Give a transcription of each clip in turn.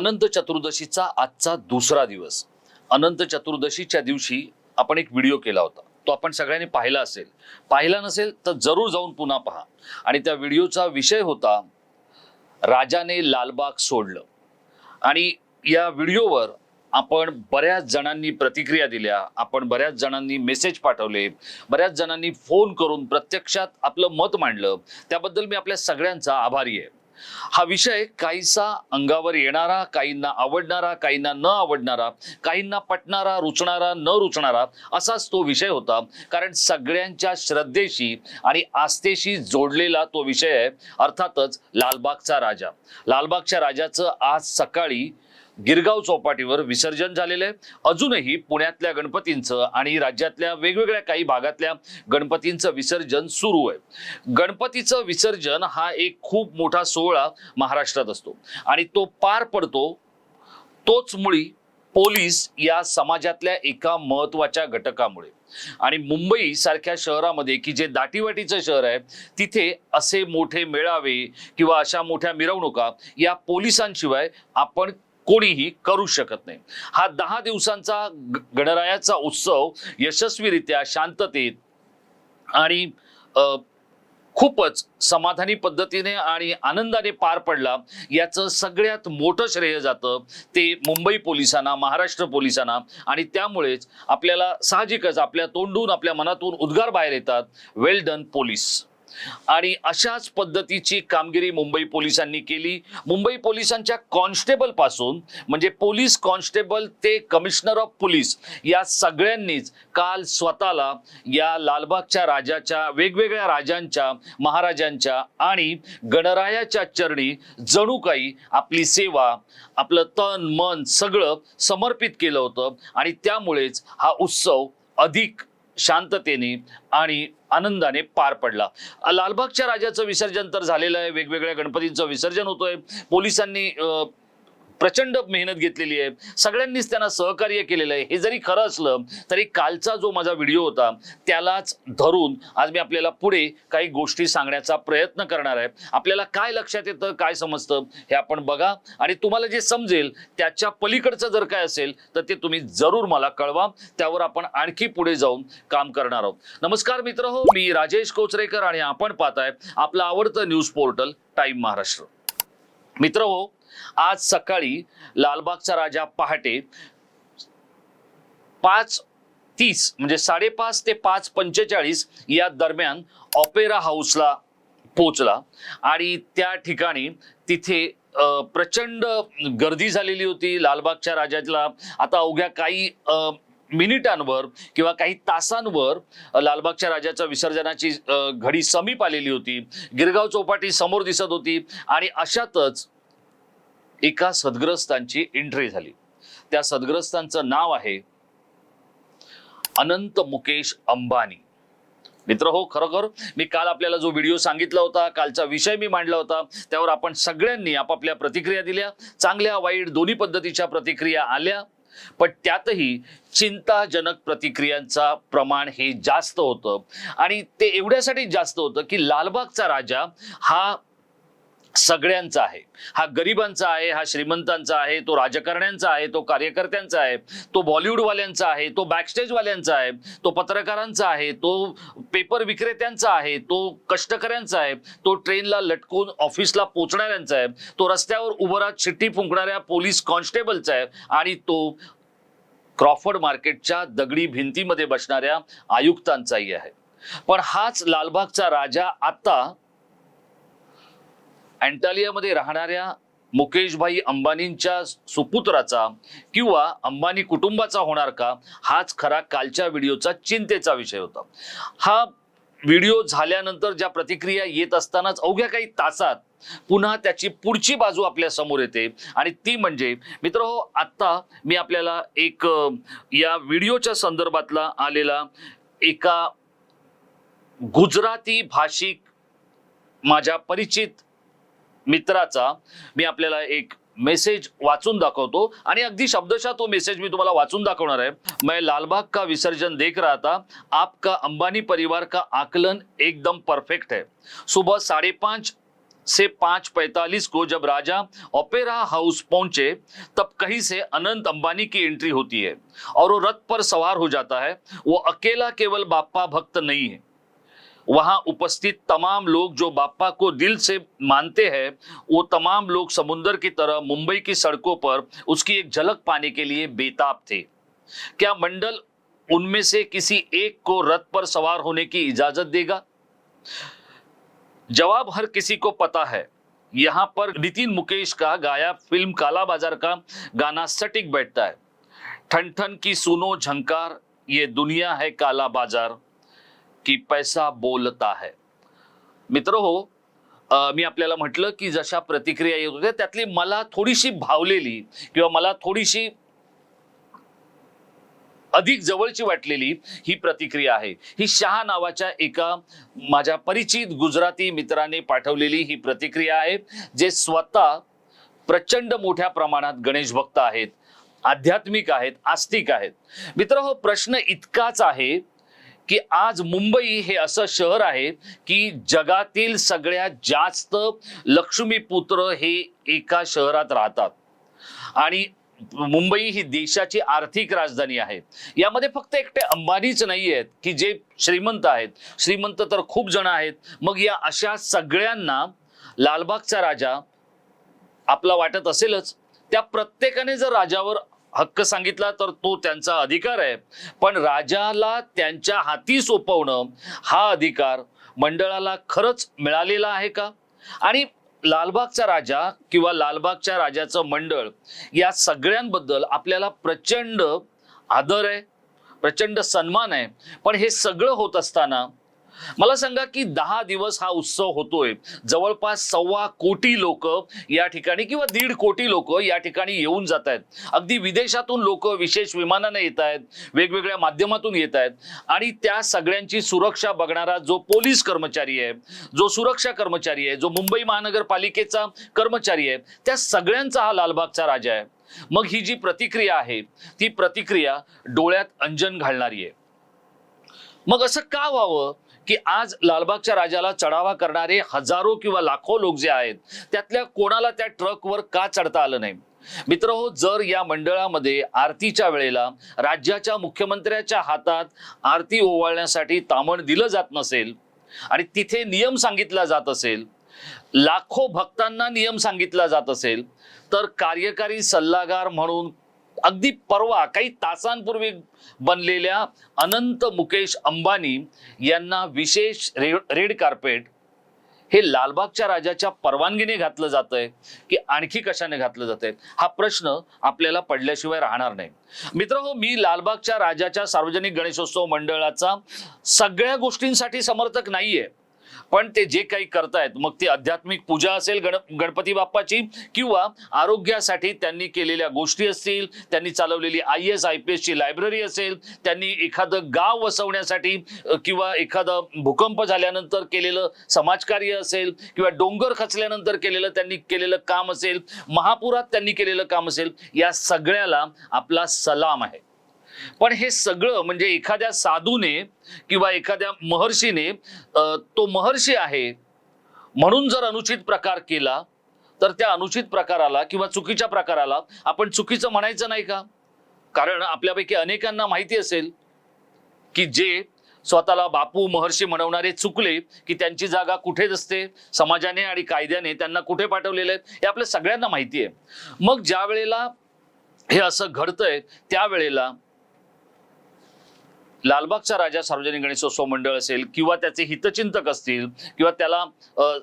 अनंत चतुर्दशीचा आजचा दुसरा दिवस. अनंत चतुर्दशीच्या दिवशी आपण एक व्हिडिओ केला होता. तो आपण सगळ्यांनी पाहिला असेल. पाहिला नसेल तर जरूर जाऊन पुन्हा पहा. आणि त्या व्हिडिओचा विषय होता राजाने लालबाग सोडलं. आणि या व्हिडिओवर आपण बऱ्याच जणांनी प्रतिक्रिया दिल्या. आपण बऱ्याच जणांनी मेसेज पाठवले. बऱ्याच जणांनी फोन करून प्रत्यक्षात आपलं मत मांडलं. त्याबद्दल मी आपल्या सगळ्यांचा आभारी आहे. हा विषय काहीसा अंगावर येणारा काहींना आवडणारा काहींना न आवडणारा काहींना पटणारा रुचणारा न रुचणारा असाच तो विषय होता. कारण सगळ्यांच्या श्रद्धेशी आणि आस्थेशी जोडलेला तो विषय आहे अर्थातच लालबागचा राजा. लालबागच्या राजाचं आज सकाळी गिरगाव चौपाटीवर विसर्जन झालेलं आहे. अजूनही पुण्यातल्या गणपतींचं आणि राज्यातल्या वेगवेगळ्या काही भागातल्या गणपतींचं विसर्जन सुरू आहे. गणपतीचं विसर्जन हा एक खूप मोठा सोहळा महाराष्ट्रात असतो. आणि तो पार पडतो तोच मुळी पोलीस या समाजातल्या एका महत्त्वाच्या घटकामुळे. आणि मुंबई सारख्या शहरामध्ये की जे दाटीवाटीचं शहर आहे तिथे असे मोठे मेळावे किंवा अशा मोठ्या मिरवणुका या पोलिसांशिवाय आपण कोणीही करू शकत नाही. हा दहा दिवसांचा ग- गणरायाचा उत्सव यशस्वीरित्या शांततेत आणि खूपच समाधानी पद्धतीने आणि आनंदाने पार पडला याचं सगळ्यात मोठं श्रेय जातं ते मुंबई पोलिसांना महाराष्ट्र पोलिसांना आणि त्यामुळेच आपल्याला साहजिकच आपल्या तोंडून आपल्या मनातून उद्गार बाहेर येतात वेल डन पोलीस आणि अशाच पद्धतीची कामगिरी मुंबई पोलिसांनी केली. मुंबई पोलिसांच्या कॉन्स्टेबलपासून म्हणजे पोलीस कॉन्स्टेबल ते कमिशनर ऑफ पोलीस या सगळ्यांनीच काल स्वतःला या लालबागच्या राजाच्या वेगवेगळ्या राजांच्या महाराजांच्या आणि गणरायाच्या चरणी जणू काही आपली सेवा आपलं तन मन सगळं समर्पित केलं होतं. आणि त्यामुळेच हा उत्सव अधिक शांततेने आणि आनंदाने पार पडला. लालबागच्या राजाचं विसर्जन तर झालेलं आहे. वेगवेगळ्या गणपतींचं विसर्जन होतोय. पोलिसांनी प्रचंड मेहनत घेतलेली आहे. सगळ्यांनीच त्यांना सहकार्य केलेलं आहे. हे जरी खरं असलं तरी कालचा जो माझा व्हिडिओ होता त्यालाच धरून आज मी आपल्याला पुढे काही गोष्टी सांगण्याचा प्रयत्न करणार आहे. आपल्याला काय लक्षात येतं काय समजतं हे आपण बघा. आणि तुम्हाला जे समजेल त्याच्या पलीकडचं जर काय असेल तर ते तुम्ही जरूर मला कळवा. त्यावर आपण आणखी पुढे जाऊन काम करणार आहोत. नमस्कार मित्र हो मी राजेश कोचरेकर आणि आपण पाहताय आपलं आवडतं न्यूज पोर्टल टाइम महाराष्ट्र. मित्र हो आज सकाळी लालबागचा राजा पहाटे पाच तीस म्हणजे साडेपाच ते पाच पंचेचाळीस या दरम्यान ऑपेरा हाऊसला पोचला आणि त्या ठिकाणी तिथे प्रचंड गर्दी झालेली होती. लालबागच्या राजाला आता अवघ्या काही मिनिटांवर किंवा काही तासांवर लालबागच्या राजाच्या विसर्जनाची घडी समीप आलेली होती. गिरगाव चौपाटी समोर दिसत होती. आणि अशातच एका सद्ग्रस्तांची एंट्री झाली. त्या सद्ग्रस्तांचं नाव आहे अनंत मुकेश अंबानी. मित्र हो खरोखर मी काल आपल्याला जो व्हिडिओ सांगितला होता कालचा विषय मी मांडला होता त्यावर आपण सगळ्यांनी आपापल्या प्रतिक्रिया दिल्या चांगल्या वाईट दोन्ही पद्धतीच्या प्रतिक्रिया आल्या पण त्यातही चिंताजनक प्रतिक्रियांचा प्रमाण हे जास्त होतं. आणि ते एवढ्यासाठी जास्त होतं की लालबागचा राजा हा सगळ्यांचा आहे. हा गरिबांचा आहे हा श्रीमंतांचा आहे तो राजकारण्यांचा आहे तो कार्यकर्त्यांचा आहे तो बॉलिवूडवाल्यांचा आहे तो बॅकस्टेजवाल्यांचा आहे तो पत्रकारांचा आहे तो पेपर विक्रेत्यांचा आहे तो कष्टकऱ्यांचा आहे तो ट्रेनला लटकून ऑफिसला पोचणाऱ्यांचा आहे तो रस्त्यावर उभं राहत फुंकणाऱ्या पोलीस कॉन्स्टेबलचा आहे आणि तो क्रॉफर्ड मार्केटच्या दगडी भिंतीमध्ये बसणाऱ्या आयुक्तांचाही आहे. पण हाच लालबागचा राजा आता अँटालियामध्ये राहणाऱ्या मुकेशभाई अंबानींच्या सुपुत्राचा किंवा अंबानी कुटुंबाचा होणार का हाच खरा कालच्या व्हिडिओचा चिंतेचा विषय होता. हा व्हिडिओ झाल्यानंतर ज्या प्रतिक्रिया येत असतानाच अवघ्या काही तासात पुन्हा त्याची पुढची बाजू आपल्यासमोर येते. आणि ती म्हणजे मित्र हो आत्ता मी आपल्याला एक या व्हिडिओच्या संदर्भातला आलेला एका गुजराती भाषिक माझ्या परिचित मित्राचा मी आपल्याला एक मेसेज वाचून दाखवतो. आणि अगदी शब्दशः तो मेसेज मी तुम्हाला वाचून दाखवणार आहे. मैं लालबाग का विसर्जन देख रहा था. आपका अंबानी परिवार का आकलन एकदम परफेक्ट है. सुबह साढ़े पाँच से पाँच पैतालीस को जब राजा ओपेरा हाउस पहुंचे तब कहीं से अनंत अंबानी की एंट्री होती है। और वो रथ पर सवार हो जाता है। वो अकेला केवल बाप्पा भक्त नहीं है। वहाँ उपस्थित तमाम लोग जो बाप्पा को दिल से मानते हैं, वो तमाम लोग समुंदर की तरह मुंबई की सड़कों पर उसकी एक झलक पाने के लिए बेताब थे। क्या मंडल उनमें से किसी एक को रथ पर सवार होने की इजाज़त देगा? जवाब हर किसी को पता है। यहाँ पर नितिन मुकेश का गाया फ़िल्म काला बाज़ार का गाना सटीक बैठता है। ठन ठन की सुनो झंकार, ये दुनिया है काला बाज़ार की पैसा बोलता है. मित्र हो मी आपल्याला म्हटलं की जशा प्रतिक्रिया येत होत्या त्यातली मला थोडीशी भावलेली किंवा मला थोडीशी अधिक जवळची वाटलेली ही प्रतिक्रिया आहे. ही शहा नावाच्या एका माझ्या परिचित गुजराती मित्राने पाठवलेली ही प्रतिक्रिया आहे जे स्वतः प्रचंड मोठ्या प्रमाणात गणेश भक्त आहेत आध्यात्मिक आहेत आस्तिक आहेत. मित्र हो प्रश्न इतकाच आहे की आज मुंबई हे असं शहर आहे की जगातील सगळ्यात जास्त लक्ष्मीपुत्र हे एका शहरात राहतात. आणि मुंबई ही देशाची आर्थिक राजधानी आहे. यामध्ये फक्त एकटे अंबानीच नाही आहेत की जे श्रीमंत आहेत. श्रीमंत तर खूप जण आहेत. मग या अशा सगळ्यांना लालबागचा राजा आपला वाटत असेलच. त्या प्रत्येकाने जर राजावर हक्क सांगितला तर तो त्यांचा अधिकार आहे. पण राजाला त्यांच्या हाती सोपवणं हा अधिकार मंडळाला खरंच मिळालेला आहे का? आणि लालबागचा राजा किंवा लालबागच्या राजाचं मंडळ या सगळ्यांबद्दल आपल्याला प्रचंड आदर आहे प्रचंड सन्मान आहे. पण हे सगळं होत असताना मला सांगा की दहा दिवस हा उत्सव होतोय. जवळपास सव्वा कोटी लोक या ठिकाणी किंवा दीड कोटी लोक या ठिकाणी येऊन जात आहेत. अगदी विदेशातून लोक विशेष विमानाने येत आहेत वेगवेगळ्या माध्यमातून येत आहेत. आणि त्या सगळ्यांची सुरक्षा बघणारा जो पोलीस कर्मचारी आहे जो सुरक्षा कर्मचारी आहे जो मुंबई महानगरपालिकेचा कर्मचारी आहे त्या सगळ्यांचा हा लालबागचा राजा आहे. मग ही जी प्रतिक्रिया आहे ती प्रतिक्रिया डोळ्यात अंजन घालणारी आहे. मग असं का व्हावं? की आज लालबागच्या राजाला चढावा करणारे हजारो किंवा लाखो लोक जे आहेत त्यातल्या कोणाला त्या ट्रकवर का चढता आलं नाही? मित्र हो जर या मंडळामध्ये आरतीच्या वेळेला राज्याच्या मुख्यमंत्र्याच्या हातात आरती ओवाळण्यासाठी तामण दिलं जात नसेल आणि तिथे नियम सांगितला जात असेल लाखो भक्तांना नियम सांगितला जात असेल तर कार्यकारी सल्लागार म्हणून अगदी परवा काही तासांपूर्वी बनलेल्या अनंत मुकेश अंबानी यांना विशेष रे रेड कार्पेट हे लालबागच्या राजाच्या परवानगीने घातलं जातंय की आणखी कशाने घातलं जातंय? हा प्रश्न आपल्याला पडल्याशिवाय राहणार नाही. मित्र हो मी लालबागच्या राजाच्या सार्वजनिक गणेशोत्सव मंडळाचा सगळ्या गोष्टींसाठी समर्थक नाहीये. पण ते जे काही करतायत मग ती आध्यात्मिक पूजा असेल गण गणपती बाप्पाची किंवा आरोग्यासाठी त्यांनी केलेल्या गोष्टी असतील त्यांनी चालवलेली आय एस आय पी एसची लायब्ररी असेल त्यांनी एखादं गाव वसवण्यासाठी किंवा एखादं भूकंप झाल्यानंतर केलेलं समाजकार्य असेल किंवा डोंगर खचल्यानंतर केलेलं त्यांनी केलेलं काम असेल महापुरात त्यांनी केलेलं काम असेल या सगळ्याला आपला सलाम आहे. पण हे सगळं म्हणजे एखाद्या साधूने किंवा एखाद्या महर्षीने तो महर्षी आहे म्हणून जर अनुचित प्रकार केला तर त्या अनुचित प्रकाराला किंवा चुकीच्या प्रकाराला आपण चुकीचं म्हणायचं नाही का? कारण आपल्यापैकी अनेकांना माहिती असेल की जे स्वतःला बापू महर्षी म्हणवणारे चुकले की त्यांची जागा कुठेच असते समाजाने आणि कायद्याने त्यांना कुठे पाठवलेले आहेत हे आपल्या सगळ्यांना माहिती आहे. मग ज्या वेळेला हे असं घडतंय त्यावेळेला लालबागचा राजा सार्वजनिक गणेशोत्सव मंडळ असेल किंवा त्याचे हितचिंतक असतील किंवा त्याला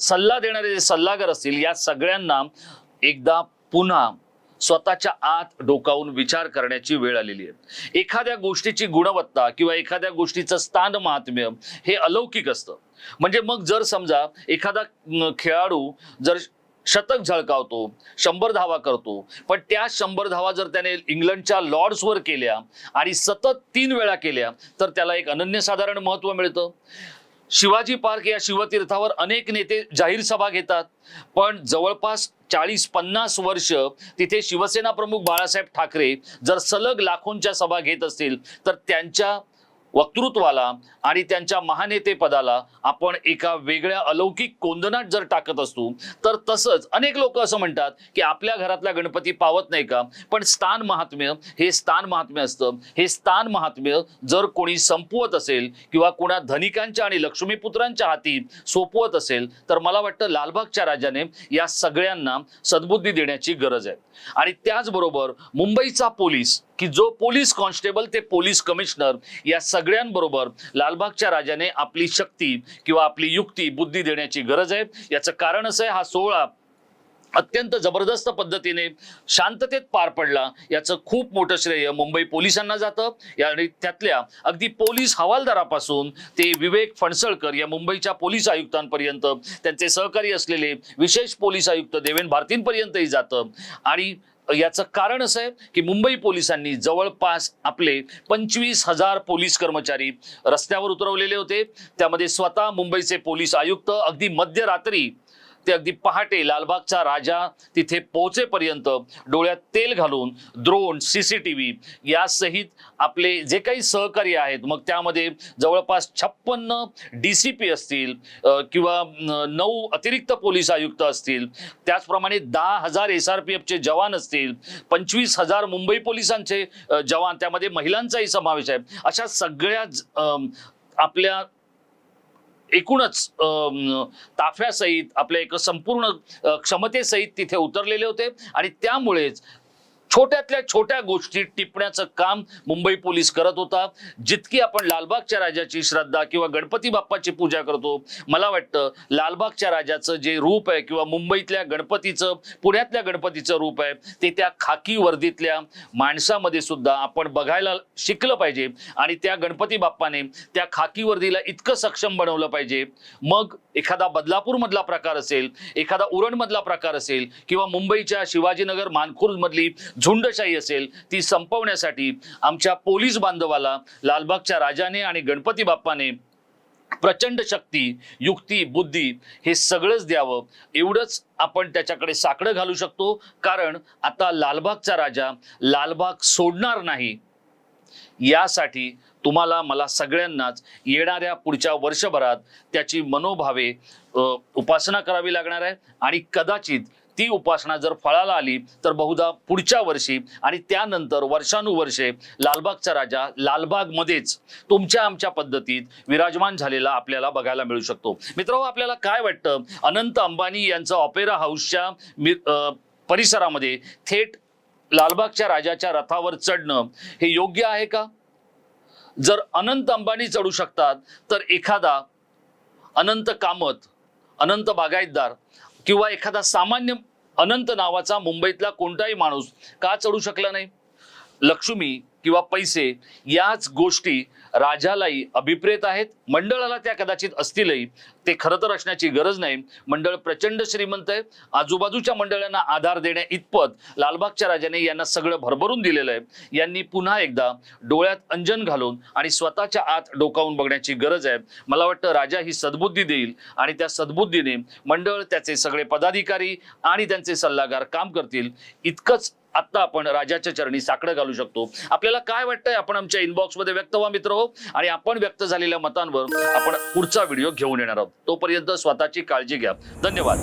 सल्ला देणारे जे सल्लागार असतील या सगळ्यांना एकदा पुन्हा स्वतःच्या आत डोकावून विचार करण्याची वेळ आलेली आहे. एखाद्या गोष्टीची गुणवत्ता किंवा एखाद्या गोष्टीचं स्थान महात्म्य हे अलौकिक असतं. म्हणजे मग जर समजा एखादा खेळाडू जर शतक झळकावतो शंभर धावा करतो. पण त्या शंभर धावा जर त्याने इंग्लंडच्या लॉर्ड्सवर केल्या आणि सतत तीन वेळा केल्या तर त्याला एक अनन्यसाधारण महत्त्व मिळतं. शिवाजी पार्क या शिवतीर्थावर अनेक नेते जाहीर सभा घेतात पण जवळपास चाळीस पन्नास वर्ष तिथे शिवसेना प्रमुख बाळासाहेब ठाकरे जर सलग लाखोंच्या सभा घेत असतील तर त्यांच्या वक्तृत्वाला आणि त्यांच्या महानेतेपदाला आपण एका वेगळ्या अलौकिक कोंदणात जर टाकत असतो तर तसंच अनेक लोक असं म्हणतात की आपल्या घरातला गणपती पावत नाही का? पण स्थान महात्म्य हे स्थान महात्म्य असतं. हे स्थान महात्म्य जर कोणी संपवत असेल किंवा कोणा धनिकांच्या आणि लक्ष्मीपुत्रांच्या हाती सोपवत असेल तर मला वाटतं लालबागच्या राजाने या सगळ्यांना सद्बुद्धी देण्याची गरज आहे. आणि त्याचबरोबर मुंबईचा पोलीस की जो पोलीस कॉन्स्टेबल ते पोलीस कमिशनर या सगळ्यांबरोबर लालबागच्या राजाने आपली शक्ती किंवा आपली युक्ती बुद्धी देण्याची गरज आहे. याचं कारण असं आहे हा सोहळा अत्यंत जबरदस्त पद्धतीने शांततेत पार पडला. याचं खूप मोठं श्रेय मुंबई पोलिसांना जातं. या आणि त्यातल्या अगदी पोलीस हवालदारापासून ते विवेक फणसळकर या मुंबईच्या पोलीस आयुक्तांपर्यंत त्यांचे सहकारी असलेले विशेष पोलीस आयुक्त देवेंद्र भारतींपर्यंतही जातं. आणि याचं कारण असं आहे की मुंबई पोलिसांनी जवळपास आपले पंचवीस हजार पोलीस कर्मचारी रस्त्यावर उतरवलेले होते. त्यामध्ये स्वतः मुंबईचे पोलीस आयुक्त अगदी मध्यरात्री ते अगदी पहाटे लालबागचा राजा तिथे पोहोचेपर्यंत डोळ्यात तेल घालून drone C C T V यासहित आपले जे काही सहकारी आहेत मग त्यामध्ये जवळपास छप्पन्न डी सी पी असतील किंवा नऊ अतिरिक्त पोलीस आयुक्त असतील त्याचप्रमाणे दहा हजार एस आर पी एफचे जवान असतील पंचवीस हजार मुंबई पोलिसांचे जवान त्यामध्ये महिलांचाही समावेश आहे. अशा सगळ्या ज- आपल्या एकूणच ताफ्यासहित आपल्या एक संपूर्ण क्षमतेसहित तिथे उतरलेले होते. आणि त्यामुळेच छोट्यातल्या छोट्या गोष्टी टिपण्याचं काम मुंबई पोलीस करत होता. जितकी आपण लालबागच्या राजाची श्रद्धा किंवा गणपती बाप्पाची पूजा करतो मला वाटतं लालबागच्या राजाचं जे रूप आहे किंवा मुंबईतल्या गणपतीचं पुण्यातल्या गणपतीचं रूप आहे ते त्या खाकी वर्दीतल्या माणसामध्ये सुद्धा आपण बघायला शिकलं पाहिजे आणि त्या गणपती बाप्पाने त्या खाकी वर्दीला इतकं सक्षम बनवलं पाहिजे. मग एखादा बदलापूर मधला प्रकार असेल एखादा उरण मधला प्रकार असेल किंवा मुंबईच्या शिवाजीनगर मानखुर्द मधली झुंडशाही असेल ती संपवण्यासाठी आमच्या पोलीस बांधवाला लालबागच्या राजाने आणि गणपती बाप्पाने प्रचंड शक्ती युक्ती बुद्धी हे सगळंच द्यावं. एवढंच आपण त्याच्याकडे साकडं घालू शकतो. कारण आता लालबागचा राजा लालबाग सोडणार नाही. यासाठी तुम्हाला मला सगळ्यांनाच येणाऱ्या पुढच्या वर्षभरात त्याची मनोभावे उपासना करावी लागणार आहे. आणि कदाचित ती उपासना जर फळाला आली तर बहुधा पुढच्या वर्षी आणि त्यानंतर वर्षानुवर्षे लालबागचा राजा लालबागमध्येच तुमच्या आमच्या पद्धतीत विराजमान झालेला आपल्याला बघायला मिळू शकतो. मित्र आपल्याला काय वाटतं? अनंत अंबानी यांचं ऑपेरा हाऊसच्या परिसरामध्ये थेट लालबागच्या राजाच्या रथावर चढणं हे योग्य आहे का? जर अनंत अंबानी चढू शकतात तर एखादा अनंत कामत अनंत बागायतदार किंवा एखादा सामान्य अनंत नावाचा मुंबईतला कोणताही माणूस का चढू शकला नाही? लक्ष्मी किंवा पैसे याच गोष्टी राजालाही अभिप्रेत आहेत. मंडळाला त्या कदाचित असतीलही. ते खरं तर असण्याची गरज नाही. मंडळ प्रचंड श्रीमंत आहे. आजूबाजूच्या मंडळांना आधार देण्या इतपत लालबागच्या राजाने यांना सगळं भरभरून दिलेलं आहे. यांनी पुन्हा एकदा डोळ्यात अंजन घालून आणि स्वतःच्या आत डोकावून बघण्याची गरज आहे. मला वाटतं राजा ही सद्बुद्धी देईल आणि त्या सद्बुद्धीने मंडळ त्याचे सगळे पदाधिकारी आणि त्यांचे सल्लागार काम करतील. इतकंच आत्ता आपण राजाच्या चरणी साकडं घालू शकतो. आपल्याला काय वाटतंय? आपण आमच्या इनबॉक्समध्ये व्यक्त व्हा मित्र. हो आणि आपण व्यक्त झालेल्या मतांवर आपण पुढचा व्हिडिओ घेऊन येणार आहोत. तोपर्यंत स्वतःची काळजी घ्या. धन्यवाद.